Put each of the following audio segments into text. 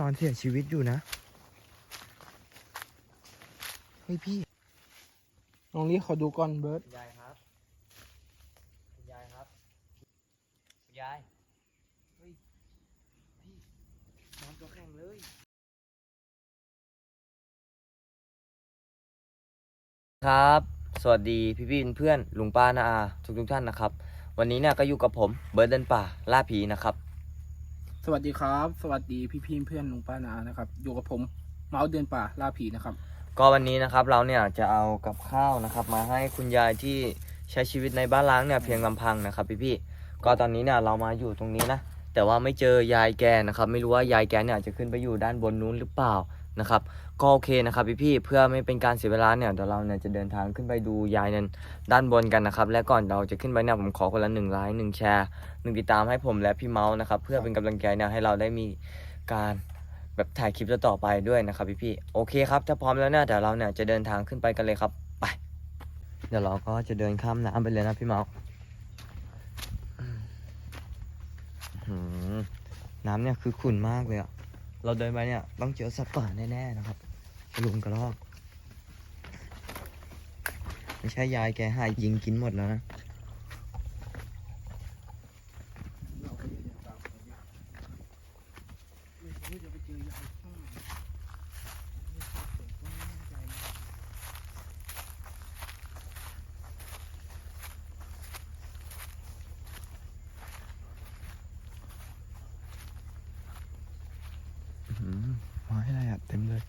นอนเสียชีวิตอยู่นะเฮ้ยพี่ลองนี้ขอดูก่อนเบิร์ตคุณยายครับ คุณยายครับ คุณยายนอนตัวแข็งเลยครับ สวัสดีพี่พี่เพื่อนๆลุงป้านาอาทุกทุกๆท่านนะครับ วันนี้เนี่ยก็อยู่กับผมเบิร์ดเดินป่าล่าผีนะครับ สวัสดีครับ สวัสดีพี่พี่เพื่อนลุงป้านานะครับ อยู่กับผมเมาส์เดินป่าล่าผีนะครับ ก็วันนี้นะครับเราเนี่ยจะเอากับข้าวนะครับ มาให้คุณยายที่ใช้ชีวิตในบ้านล้างเนี่ยเพียงลำพังนะครับพี่พี่ก็ตอนนี้เนี่ยเรามาอยู่ตรงนี้นะแต่ว่าไม่เจอยายแกนะครับ ไม่รู้ว่ายายแกเนี่ยจะขึ้นไปอยู่ด้านบนนู้นหรือเปล่า นะครับก็โอเคนะครับพี่พี่เพื่อไม่เป็นการเสียเวลาเนี่ยเดี๋ยวเราเนี่ยจะเดินทางขึ้นไปดูยายนั้นด้านบนกันนะครับ และก่อนเราจะขึ้นไปเนี่ยผมขอคนละหนึ่งไลค์หนึ่งแชร์หนึ่งติดตามให้ผมและพี่เมาส์นะครับเพื่อเป็นกำลังใจเนี่ยให้เราได้มีการแบบถ่ายคลิปต่อไปด้วยนะครับพี่พี่โอเคครับถ้าพร้อมแล้วเนี่ยเดี๋ยวเราเนี่ยจะเดินทางขึ้นไปกันเลยครับไป เดี๋ยวเราก็จะเดินข้ามน้ำไปเลยนะพี่เมาส์น้ำเนี่ยคือขุ่นมากเลยอะ เราเดินไปเนี่ยต้องเจอสัตว์ป่าแน่ๆนะครับลุงกระรอก ไม่ใช่ยายแกหายยิงกินหมดแล้วนะเราก็ยังตามไปอยู่ไม่รู้จะไปเจอยายข้างไหนไม่ทราบผมก็ไม่แน่ใจนะ อื้อหือไม้อะไรอะ เต็มเลย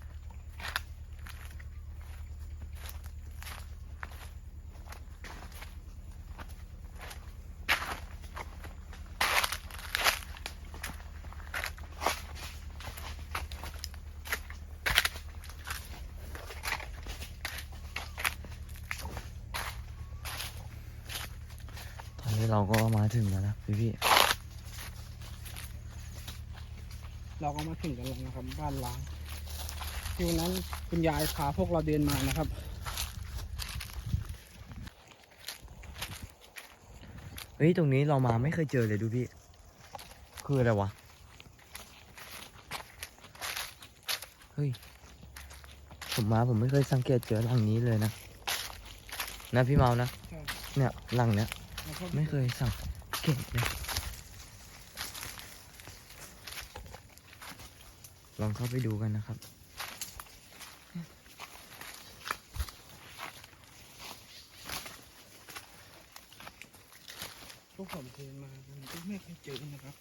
ตอ นนี้เราก็มาถึงแล้วนะพี่พี่เราก็มาถึงกันแล้วนะครับ บ้านล้างที่วันนั้นคุณยายพาพวกเราเดินมานะครับ เฮ้ย ตรงนี้เรามาไม่เคยเจอเลยดูพี่ คืออะไรวะ เฮ้ย ผมมาผมไม่เคยสังเกตเจอหลังนี้เลยนะ นะพี่เมานะใช่เนี่ยหลังเนี้ยแล้วก็ ไม่เคยสังเกตเลย ลองเข้าไปดูกันนะครับ พวกผมเดินมามันก็ไม่เคยเจอนะครับ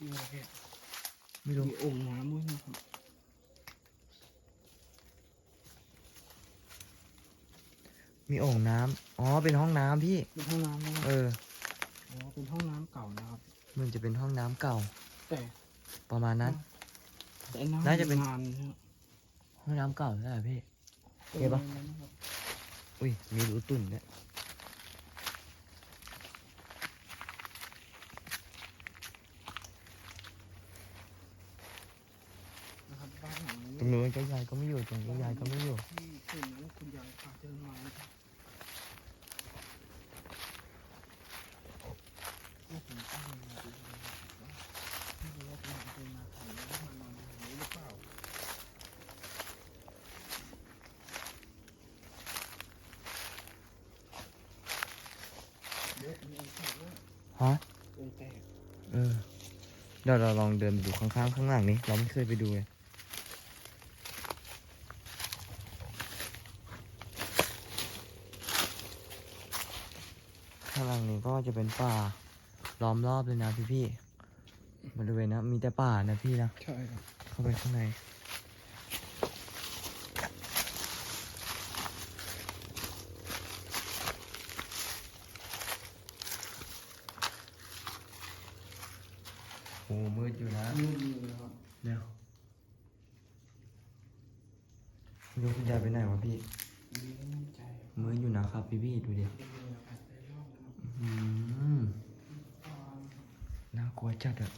มีอะไรอะ ไม่รู้มีองค์น้ำด้วยนะครับมีโอ่งน้ำอ๋อ เป็นห้องน้ำพี่ เป็นห้องน้ำนะครับเออ อ๋อเป็นห้องน้ำเก่านะครับ มันจะเป็นห้องน้ำเก่า แต่ประมาณนั้น แต่ไอ้น้ำน่าจะเป็นนานนะครับห้องน้ำเก่าใช่ไหมพี่ โอเคปะประมาณนั้นนะครับอุ้ย มีรูตุ่นเนี่ย นะครับบ้านหลัง นี้ตรงนู้นก็ยายก็ไม่อยู่ตรงนี้ยายก็ไม่อยู่ที่คืนนั้นคุณยายพาเดินมานะครับพวกผมก็เดินมาดูนะครับว่าไม่รู้ว่าคุณยายเดินมาทางนี้มานอนทางนี้หรือเปล่าเยอะมีองค์แตกด้วยฮะองค์แตกเออเดี๋ยวเราลองเดินไปดูข้างๆข้างหลังนี้เราไม่เคยไปดูเลย ข้างหลังนี้ก็ จะเป็นป่าล้อมรอบเลยนะพี่พี่ๆบริเวณนะมีแต่ป่านะพี่นะใช่ครับเข้าไปข้างในโอ้มืดอยู่นะนี่มีนะครับเร็วไม่รู้คุณยายไปไหนวะพี่นี่ไม่แน่ใจมืดอยู่นะครับพี่พี่ๆดูดิ เป็นเรือผ่านไปรอบนะครับ อืมน่ากลัว จัดอะ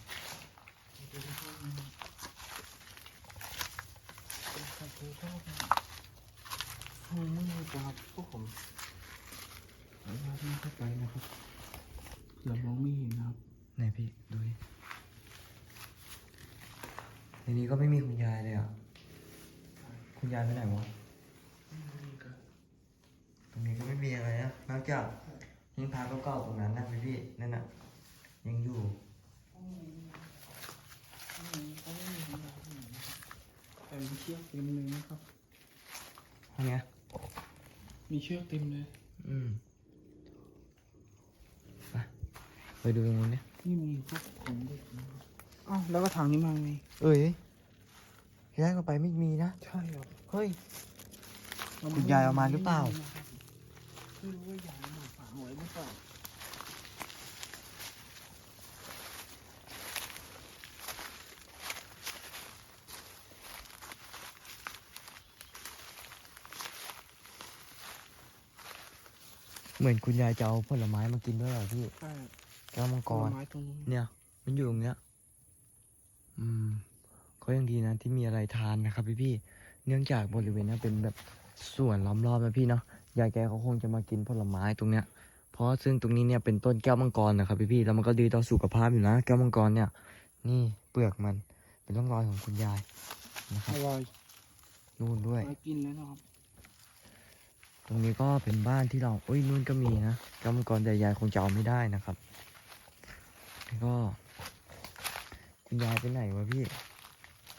ห้องมืดนะครับพวกผมอนุญาตไม่เข้าไปนะครับ เรามองไม่เห็นนะครับ ไหนพี่ดูดิในนี้ก็ไม่มีคุณยายเลยอะ คุณยายไปไหนวะ ตรงนี้ก็ไม่มีอะไรนะนอกจากหิ้งพระเก่าๆตรงนั้นนะพี่พี่นั่นน่ะยังอยู่ แต่มีเชือกเต็มเลยนะครับห้องเนี้ยมีเชือกเต็มเลยอืมไปไปดูตรงนู้นเนี่ยนี่มีพวกของเด็กนะครับอ้าวแล้วก็ถังนี้มาไงเอ้ยย้ายเข้าไปไม่มีนะใช่ครับเฮ้ย คุณยายเอามาหรือเปล่า ไม่รู้ว่ายายมาฝากไว้หรือเปล่า เหมือนคุณยายจะเอาผลไม้มากินด้วยเหรอพี่ใช่แก้วมังกร ไม้ตรงนี้เนี่ย มันอยู่ตรงเนี้ย อืมก็ยังดีนะที่มีอะไรทานนะครับพี่พี่ๆเนื่องจากบริเวณนั้นเป็นแบบสวนล้อมรอบนะพี่เนาะ ยายแกเขาคงจะมากินผลไม้ตรงเนี้ย เพราะซึ่งตรงนี้เนี่ยเป็นต้นแก้วมังกรนะครับพี่พี่ๆแล้วมันก็ดีต่อสุขภาพอยู่นะแก้วมังกรเนี่ย นี่เปลือกมัน เป็นร่องรอยของคุณยายนะครับ อร่อยนู่นด้วย มากินแล้วนะครับต รงนี้ก็เป็นบ้านที่เราเอ้ยนู่นก็มีนะแก้วมังกรแต่ยายคงจะเอาไม่ได้นะครับแล้วก็คุณยายไปไหนวะพี่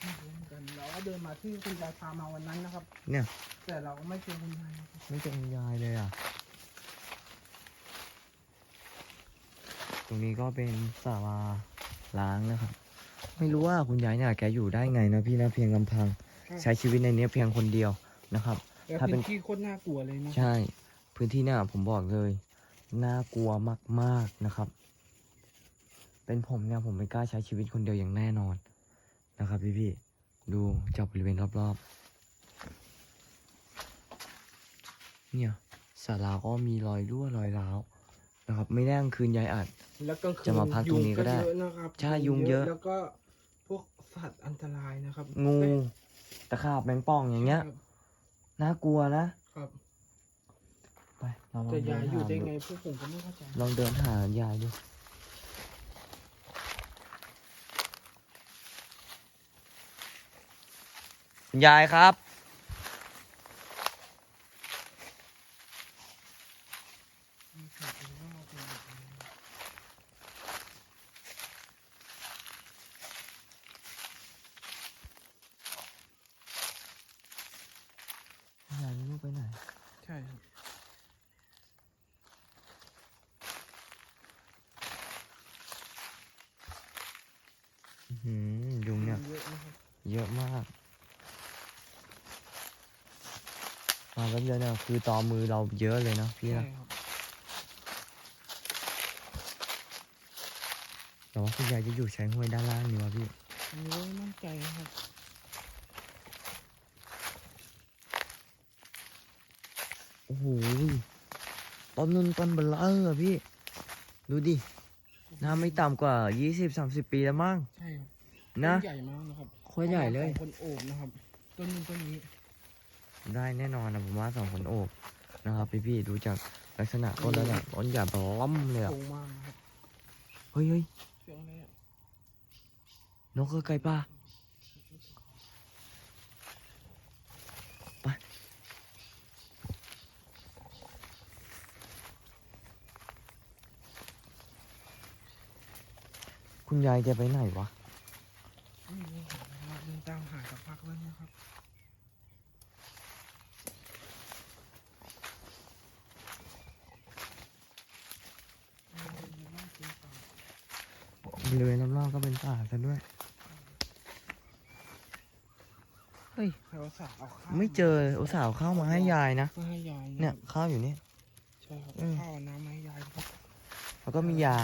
ไม่รู้เหมือนกันเราก็เดินมาที่คุณยายพามาวันนั้นนะครับ เนี่ย แต่เราก็ไม่เจอคุณยายนะครับไม่เจอคุณยายเลยอะ ตรงนี้ก็เป็นศาลาล้างนะครับ ไม่รู้ว่าคุณยายเนี่ยแกอยู่ได้ไงนะพี่นะเพียงลำพัง ใช้ชีวิตในเนี้ยเพียงคนเดียวนะครับ แล้วถ้าเป็เป็นนที่โคตรน่ากลัวเลยนะ ใช่ พื้นที่เนี่ยผมบอกเลย น่ากลัวมากๆนะครับ เป็นผมเนี่ยผมไม่กล้าใช้ชีวิตคนเดียวอย่างแน่นอนนะครับพี่ๆดูจากบริเวณรอบๆ เนี่ยศาลาก็มีรอยรั่วรอยร้าวนะครับ ไม่แน่กลางคืนยายอาจ แล้วกลางคืนจะมาพักตรงนี้ก็ได้ยุงเยอะนะครับใช่ยุงเยอะ แล้วก็พวกสัตว์อันตรายนะครับงู ตะขาบแมงป่องอย่างเงี้ย ครับ น่ากลัวนะครับ ไปเราลองแต่เดิยายนอยู่หาได้ดูไงพวกผมก็ไม่เข้าใจลองเดินหายายดูคุณยายครับ มีสัตว์เป็นรอบเลยนะครับ คุณยายไม่รู้ไปไหน ใช่ครับ อื้อหือยุง เนี่ยเยอะนะครับเยอะมากมาแป๊บเดียวเนี่ยคือตอมือเราเยอะเลยนะพี่ใช่นะครับแต่ว่าคุณยายจะอยู่ใช้ห้วยด้านล่างนี่วะพี่อันนี้ไม่มั่นใจนะครับโอ้โหต้นนุ่นต้นเบลเลอร์อะพี่ ดูดิ น้าไม่ต่ำกว่า 20-30 ปีแล้วมั้ง ใช่ครับ นะต้ใหญ่มากนะครับโคตรใหญ่เลยประมาณสองคนโอบนะครับ ต้นนี้ต้นนี้ ได้แน่นอนนะผมว่าสองคนโอบนะครับ พี่พี่ๆดูจากลักษณะต้นแล้วเนี่ยต้นใหญ่บล้อมเลยอะโค้งมากนะครับเฮ้ยเฮ้ยเสียงอะไรอะนกคือไก่ป่าไปคุณยายแกไปไหนวะ ไม่รู้ครับเดินตามหาสักพักแล้วนะครับ บริเวณรอบๆก็เป็นป่าซะด้วย เฮ้ย ใครเอา สาวเอาข้าวไม่เจออุตส่าห์เอาข้าวมาให้ยายนะเพื่อให้ยายเนี่ยข้าวอยู่นี่ ใช่ครับอืม ข้าวน้ำมาให้ยายครับ แล้วก็มียา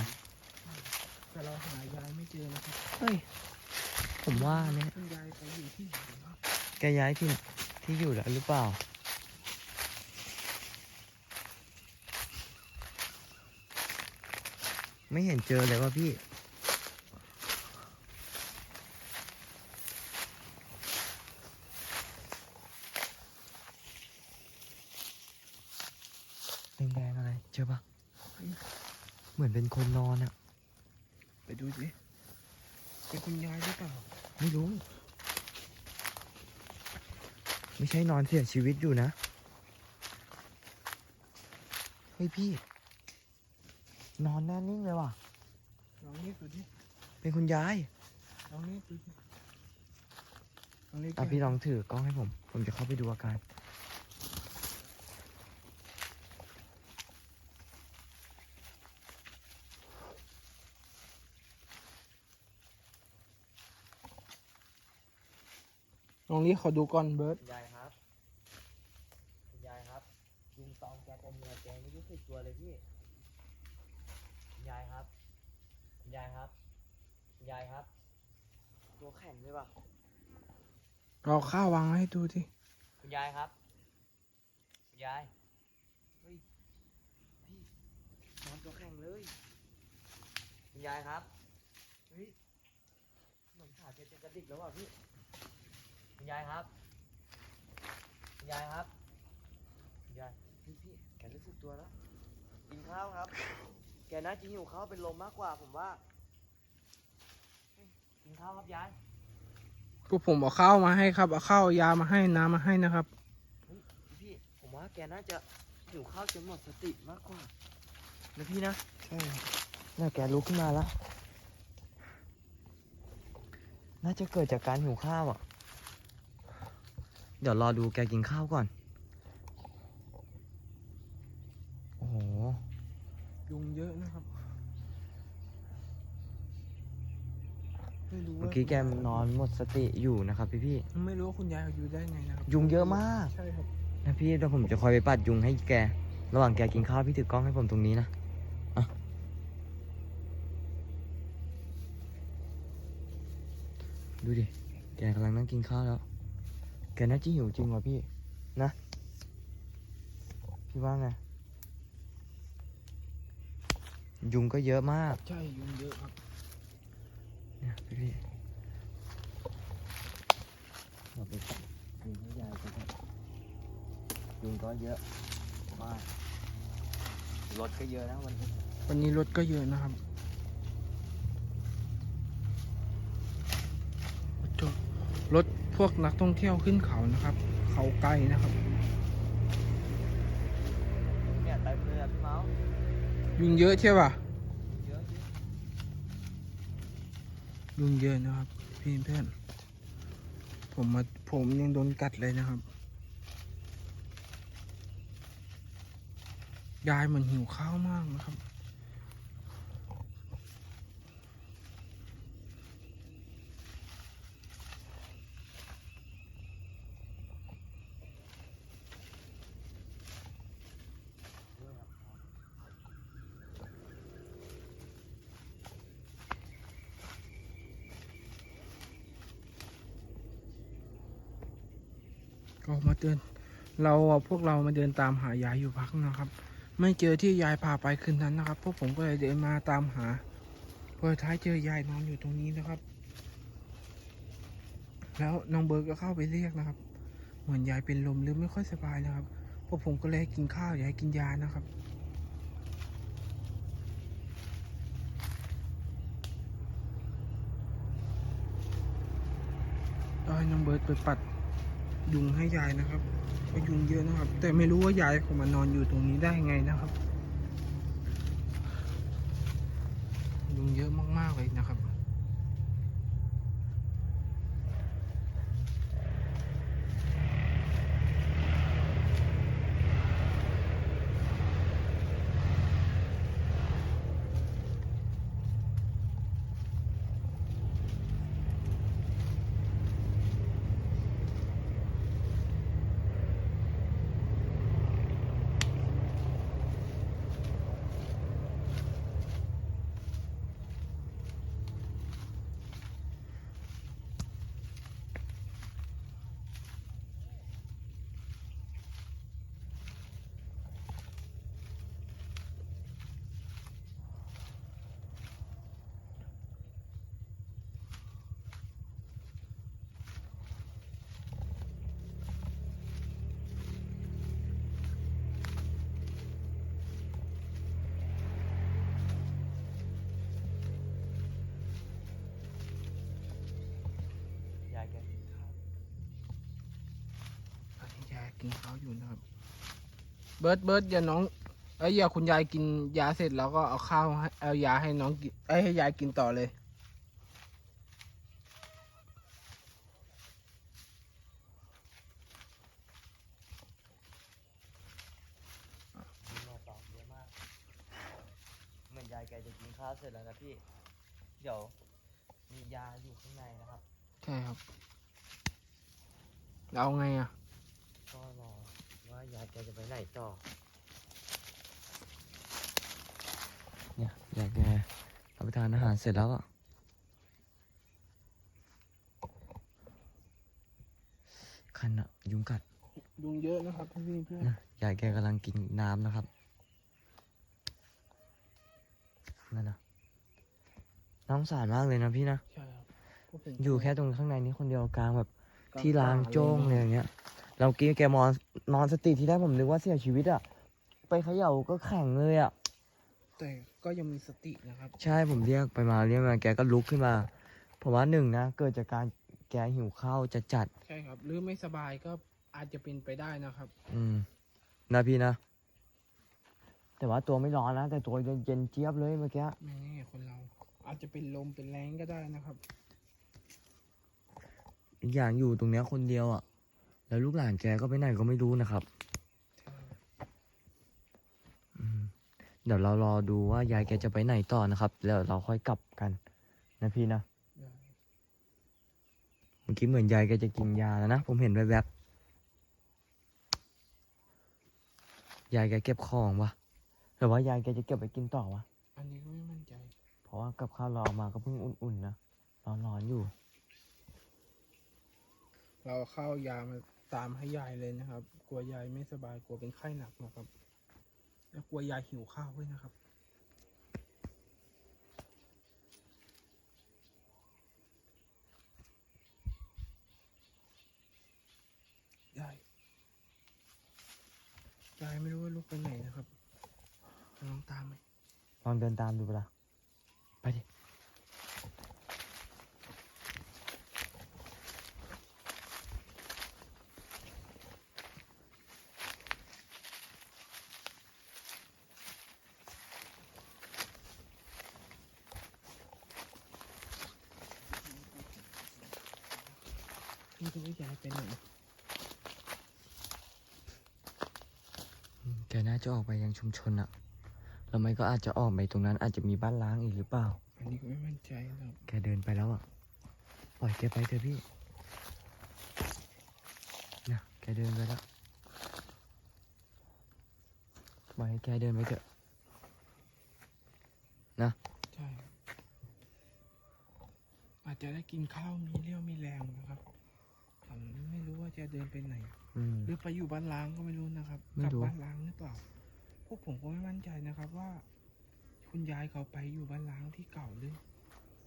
แต่เราหายายไม่เจอนะครับเฮ้ย ผมว่าเนี่ย คุณยายไปอยู่ที่ไหนวะแกย้ายที่ที่อยู่แล้วหรือเปล่า ไม่เห็นเจอเลยว่าพี่ แดงๆอะไร เจ ช่ปะเหมื อนเป็นคนนอนอะไปดูสิเป็นคุณยายหรือเปล่า ไม่รู้ ไม่ใช่นอนเสียชีวิตอยู่นะ เฮ้ยพี่ นอนแน่นิ่งเลยว่ะลองนี่ดูดิเป็นคุณยายลองนี่ดูดิลองนี่อะพี่ลองถือกล้องให้ผม ผมจะเข้าไปดูอาการ ลองนี่ขอดูก่อนเบิร์ตคุณยายครับคุณยายครับยุงตอมแกเป็นเมียแกไม่รู้สึกตัวเลยพี่คุณยายครับคุณยายครับคุณยายครับ ตัวแข็งเลยว่ะเราข้าววางให้ดูดิคุณยายครับคุณยายเฮ้ยพี่นอนตัวแข็งเลยคุณยายครับเฮ้ยเหมือนขาแกจะกระดิกแล้วอะพี่ คุณยายครับคุณยายครับคุณยายพี่พี่แกรู้สึกตัวแล้วกินข้าวครับ แกน่าจะหิวข้าวเป็นลมมากกว่าผมว่าเฮ้ยกินข้าวครับยายพวกผมเอาข้าวมาให้ครับเอาข้าวยามาให้น้ำมาให้นะครับ พี่ผมว่าแกน่าจะหิวข้าวจนหมดสติมากกว่านะพี่นะใช่ครับน่าแกลุกขึ้นมาแล้ว น่าจะเกิดจากการหิวข้าวอะ เดี๋ยวรอดูแกกินข้าวก่อน โอ้โห ยุงเยอะนะครับ ไม่รู้เมื่อว่ากี้แกนอนหมดสติอยู่นะครับพี่พี่ไม่รู้ว่าคุณยายเขาอยู่ได้ไงนะครับยุงเยอะมาก ใช่ครับๆนะพี่เดี๋ยวผมจะคอยไปปัดยุงให้แก ระหว่างแกกินข้าวพี่ถือกล้องให้ผมตรงนี้นะอะดูดิ แกกำลังนั่งกินข้าวแล้ว แกน่าจะหิวจริงว่ะพี่ นะ พี่ว่าไง ยุงก็เยอะมาก ใช่ยุงเยอะครับเนี่ยพี่พี่เราไปปัดยุงให้ยายกันครับยุงก็เยอะมากรถก็เยอะนะวันนี้วันนี้รถก็เยอะนะครับรถ รถพวกนักท่องเที่ยวขึ้นเขานะครับ เขาไกลนะครับ เนี่ยเต็มเลยอะพี่เมาส์ยุงเยอะใช่ป่ะเยอะจริงยุงเยอะนะครับ พี่เพื่อนผมมาผมยังโดนกัดเลยนะครับยายเหมือนหิวข้าวมากนะครับ ออกมาเดิน เราพวกเรามาเดินตามหายายอยู่พักนะครับ ไม่เจอที่ยายพาไปคืนนั้นนะครับ พวกผมก็เลยเดินมาตามหาพอท้ายเจอยายนอนอยู่ตรงนี้นะครับ แล้วน้องเบิร์ดก็เข้าไปเรียกนะครับ เหมือนยายเป็นลมหรือไม่ค่อยสบายนะครับ พวกผมก็เลยกินข้าวยายกินยานะครับให้น้องเบิร์ดไปปัด ยุงให้ยายนะครับเพราะยุงเยอะนะครับ แต่ไม่รู้ว่ายายเขามานอนอยู่ตรงนี้ได้ไงนะครับ ยุงเยอะมากๆเลยนะครับ กินข้าวอยู่นะครับ เบิร์ดเบิร์ดอย่าน้องเอ้ยอย่าคุณยายกินยาเสร็จแล้วก็เอาข้าวให้เอายาให้น้องกินเอ้ยให้ยายกินต่อเลยมาตอบเยอะมาก เหมือนยายแกจะกินข้าวเสร็จแล้วนะพี่ เดี๋ยวมียาอยู่ข้างในนะครับ ใช่ครับแล้วเอาไงอะ ก็รอว่ายายแกจะไปไหนต่อ เนี่ยยายแกรับประทานอาหารเสร็จแล้วอะ คันอะยุงกัด ยุงเยอะนะครับพี่เพื่อนนะยายแกกำลังกินน้ำนะครับ นั่นนะน้องสารมากเลยนะพี่นะ ใช่ครับพวกผมอยู่แค่ตรงข้างในนี้คนเดียวกลางแบบกลที่ล้างโจ้งเลยอย่างเงี้ย เรากี้แกมอนนอนสติที่แรกผมนึกว่าเสียชีวิตอะไปเขย่าก็แข็งเลยอะแต่ก็ยังมีสตินะครับ ใช่ผมเรียกไปมาเรียกมาแกก็ลุกขึ้นมาผมว่าหนึ่งนะเกิดจากการแกหิวข้าวจะจัดใช่ครับ หรือไม่สบายก็อาจจะเป็นไปได้นะครับ อืมนะพี่นะ แต่ว่าตัวไม่ร้อนนะแต่ตัวเย็นเย็นเจี๊ยบเลยเมื่อกี้ไม่แน่คนเรา อาจจะเป็นลมเป็นแรงก็ได้นะครับ อีกอย่างอยู่ตรงเนี้ยคนเดียวอะ แล้วลูกหลานแกก็ไปไหนก็ไม่รู้นะครับอืมเดี๋ยวเรารอดูว่ายายแกจะไปไหนต่อนะครับ แล้วเราค่อยกลับกันนะพี่นะได้เมื่อกี้เหมือนยายแกจะกินยาแล้วนะ ผมเห็นแวบๆยายแกเก็บของวะหรือว่ายายแกจะเก็บไปกินต่อวะอันนี้ก็ไม่มั่นใจ เพราะว่ากับข้าวเราเอามาก็เพิ่งอุ่นๆนะร้อนๆอยู่ เราเข้ายามา ตามให้ยายเลยนะครับ กลัวยายไม่สบายกลัวเป็นไข้หนักนะครับ แล้วกลัวยายหิวข้าวด้วยนะครับ ยาย ยายไม่รู้ว่าลูกไปไหนนะครับลองตามไหมลองเดินตามดูปะล่ะไปดิ รู้ว่ายายไปไหนอืมแกน่าจะออกไปยังชุมชนอะแล้วไม่ก็อาจจะออกไปตรงนั้น อาจจะมีบ้านล้างอีกหรือเปล่า อันนี้ก็ไม่มั่นใจนะครับแกเดินไปแล้วอะปล่อยแกไปเถอะพี่นะแกเดินไปแล้วปล่อยให้แกเดินไปเถอะใช่อาจจะได้กินข้าวมีเรี่ยวมีแรงนะครับผม ไม่รู้ว่าจะเดินไปไหน อืม หรือไปอยู่บ้านล้างก็ไม่รู้นะครับไม่กลัรู้ บ้านล้างหรือเปล่า พวกผมก็ไม่มั่นใจนะครับว่า คุณยายเขาไปอยู่บ้านล้างที่เก่าหรือ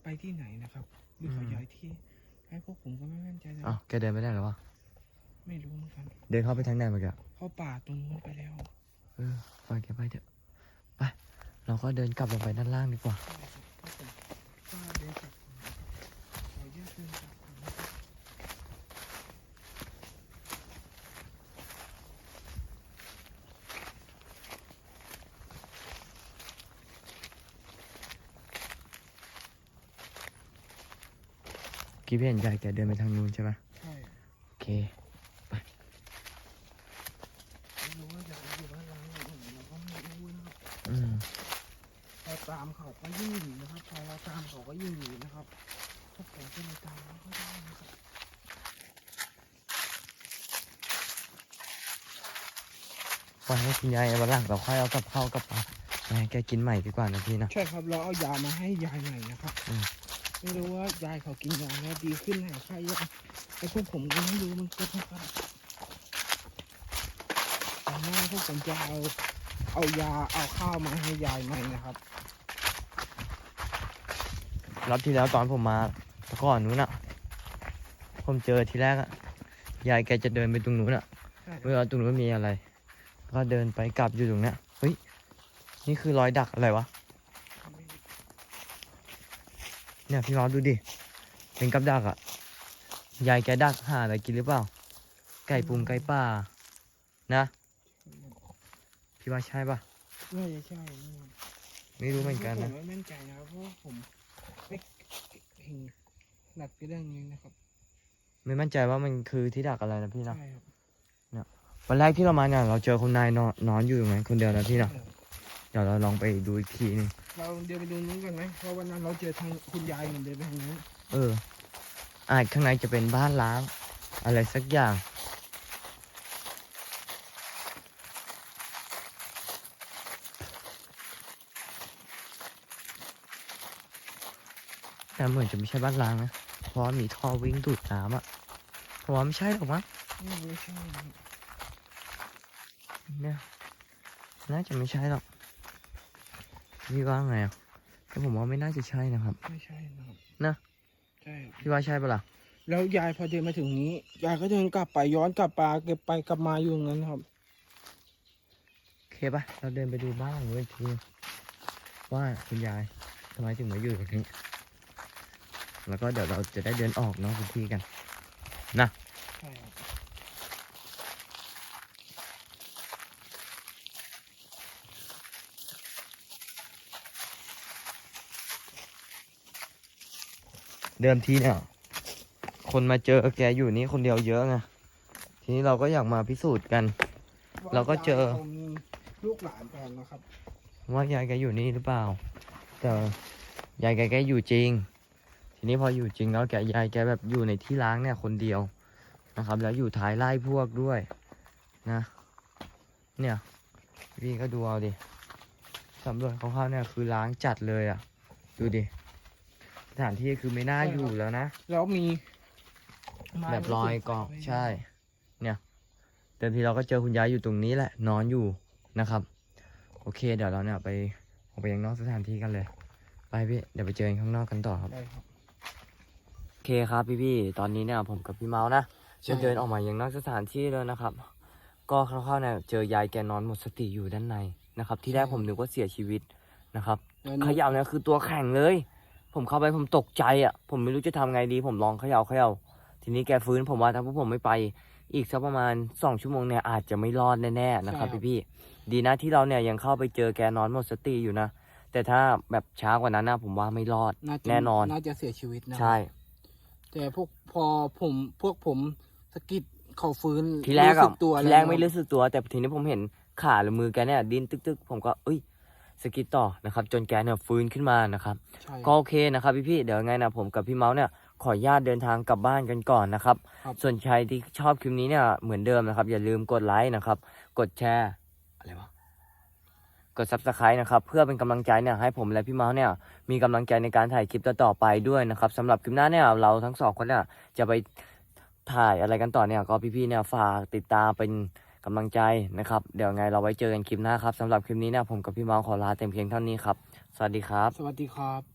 ไปที่ไหนนะครับหรือเขาย้ายที่ ให้พวกผมก็ไม่มั่นใจนะคอ้ารัวบแกเดินไปได้หรอวะ ไม่รู้เหมือนกันเดินเข้าไปทางไหนเมื่อกี้เข้าป่าตรงนู้นไปแล้วเออปล่อยแกไปเถอะ ไป เราก็เดินกลับลงไปด้านล่างดีกว่า ใช่ครับพวกผมก็เดินกลับก่อนนะครับขอแยกเดินกลับก่อนนะครับ กี้พี่เห็นยายแกเดินไปทางนู้นใช่ไหมใช่โอเคไม่รู้ว่าจะอยู่บ้านล้างหรือไหนเราก็ไม่รู้นะครับอืมพอตามเขาก็ยิ่งหนีนะครับพอเราตามเขาก็ยิ่งหนีนะครับพวกผมก็เลยตามไม่ค่อยได้นะครับปล่อยให้คุณยายวันหลังเราค่อยเอากับข้าวกับปลามาให้แกกินใหม่ดีกว่านะพี่นะ ใช่ครับเราเอายามาให้ยายหน่อยนะครับ อืม ไม่รู้ว่ายายเขากินยาแล้วดีขึ้นหายไข้ยังไอ้พวกผมก็ไม่รู้เหมันก็นะครับแต่หน้าพวกผมจะเอาเอายาเอาข้าวมาให้ยายใหม่นะครับ รอบที่แล้วตอนผมมาแต่ก่อนนู้นอะผมเจอทีแรกอะยายแกจะเดินไปตรงนู้นอะใช่เมื่อตรงนู้นมีอะไร ก็เดินไปกลับอยู่ตรงเนี้ยเฮ้ย นี่คือรอยดักอะไรวะ เนี่ยพี่มอสดูดิ เป็นกับดักอะยายแกดักหาอะไรกินหรือเปล่า ไก่ปุงไก่ป่า นะ พี่ว่าใช่ปะน่าจะใช่นี่ไม่รู้เหมือนกันนะผมไม่มั่นใจนะครับเพราะว่าผมไม่เห็นหนักเรื่องนี้นะครับ ไม่มั่นใจว่ามันคือที่ดักอะไรนะพี่นะใช่ครับวันแรกที่เรามาเนี่ยเราเจอคุณนายนอนนอนอยู่ตรงนั้นคนเดียวนะพี่นะ เดี๋ยวเราลองไปดูอีกทีหนึงเราเดินไปดูนู้นกันไหมเพราะวันนั้นเราเจอทางคุณยายเหมือนเดินไปทางนู้นเออ อาจข้างในจะเป็นบ้านล้าง อะไรสักอย่าง แต่เหมือนจะไม่ใช่บ้านล้างนะ เพราะว่ามีท่อวิ่งดูดน้ำอะเพราะว่าไม่ใช่หรอกมั้งนี่ไม่ใช่นะครับเนี่ยน่าจะไม่ใช่หรอก พี่ว่าไงอะแต่ผมว่าไม่น่าจะใช่นะครับ ไม่ใช่นะครับนะใช่ครับพี่ว่าใช่ปะล่ะแล้วยายพอเดินมาถึงนี้ยายก็เดินกลับไปย้อนกลับไปเก็บไปกลับมาอยู่อย่างนั้นครับโอเคปะเราเดินไปดูบ้านหลังนู้นอีกทีว่าคุณยายทำไมถึงมาอยู่ตรงนี้แล้วก็เดี๋ยวเราจะได้เดินออกนอกพื้นที่กันใช่ เดิมทีเนี่ย คนมาเจอแกอยู่นี่คนเดียวเยอะไงทีนี้เราก็อยากมาพิสูจน์กัน เราก็เจอว่ายายมีลูกหลานแฟนนะครับ ว่ายายแกอยู่นี่หรือเปล่า แต่ยายแกแกอยู่จริง ทีนี้พออยู่จริงแล้วแกยายแกแบบอยู่ในที่ล้างเนี่ยคนเดียวนะครับ แล้วอยู่ท้ายไล่พวกด้วยนะ เนี่ย พี่ก็ดูเอาดิสำรวจคร่าวๆเนี่ยคือล้างจัดเลยอะ ดูดิ สถานที่คือไม่น่าใช่ครับอยู่แล้วนะ แล้วมีไม้แบบรอยเกาะไว้ใช่ เนี่ยเดิมทีเราก็เจอคุณยายอยู่ตรงนี้แหละ นอนอยู่นะครับ โอเค เดี๋ยวเราเนี่ยไปออกไปยังนอกสถานที่กันเลย ไปพี่เดี๋ยวไปเจอกันข้างนอกกันต่อครับ ได้ครับ โอเคครับพี่พี่ๆตอนนี้เนี่ยผมกับพี่เมาส์นะใช่ จะเดินออกมายังนอกสถานที่แล้วนะครับ ก็คร่าวๆเนี่ยเจอยายแกนอนหมดสติอยู่ด้านในนะครับ ที่แรกผมนึกว่าเสียชีวิตนะครับ แล้วเขย่าเนี่ยคือตัวแข็งเลย ผมเข้าไปผมตกใจอะ ผมไม่รู้จะทำไงดี ผมลองเขย่าเขย่าทีนี้แกฟื้นผมว่าถ้าพวกผมไม่ไปอีกสักประมาณสองชั่วโมงเนี่ยอาจจะไม่รอดแน่ๆนะครับพี่พี่ๆดีนะที่เราเนี่ยยังเข้าไปเจอแกนอนหมดสติอยู่นะ แต่ถ้าแบบช้ากว่านั้นนะผมว่าไม่รอดน่าจะแน่นอนน่าจะเสียชีวิตนะใช่ แต่พวกพอผมพวกผมสะกิดเขาฟื้นทีแรกสึอะตัวทีล้วแรกไม่รู้สึกตัว แต่ทีนี้ผมเห็นขาหรือมือแกเนี่ยดิ้นตึกๆ ผมก็เอ้ย สกิดต่อนะครับ จนแกเนี่ยฟื้นขึ้นมานะครับ ใช่ก็โอเคนะครับพี่ๆเดี๋ยวยังไงนะผมกับพี่เมาส์เนี่ยขออนุญาตเดินทางกลับบ้านกันก่อนนะครับ ครับ ส่วนใครที่ชอบคลิปนี้เนี่ยเหมือนเดิมนะครับ อย่าลืมกดไลค์นะครับ กดแชร์อะไรวะกด subscribe นะครับ เพื่อเป็นกำลังใจเนี่ยให้ผมและพี่เมาส์เนี่ยมีกำลังใจในการถ่ายคลิปต่อๆไปด้วยนะครับสำหรับคลิปหน้าเนี่ยเราทั้งสองคนเนี่ยจะไปถ่ายอะไรกันต่อเนี่ยก็พี่ๆเนี่ยฝากติดตามเป็น กำลังใจนะครับ เดี๋ยวไงเราไว้เจอกันคลิปหน้าครับสำหรับคลิปนี้เนะผมกับพี่เมาส์ขอลาเต็มเพียงเท่านี้ครับ สวัสดีครับ สวัสดีครับ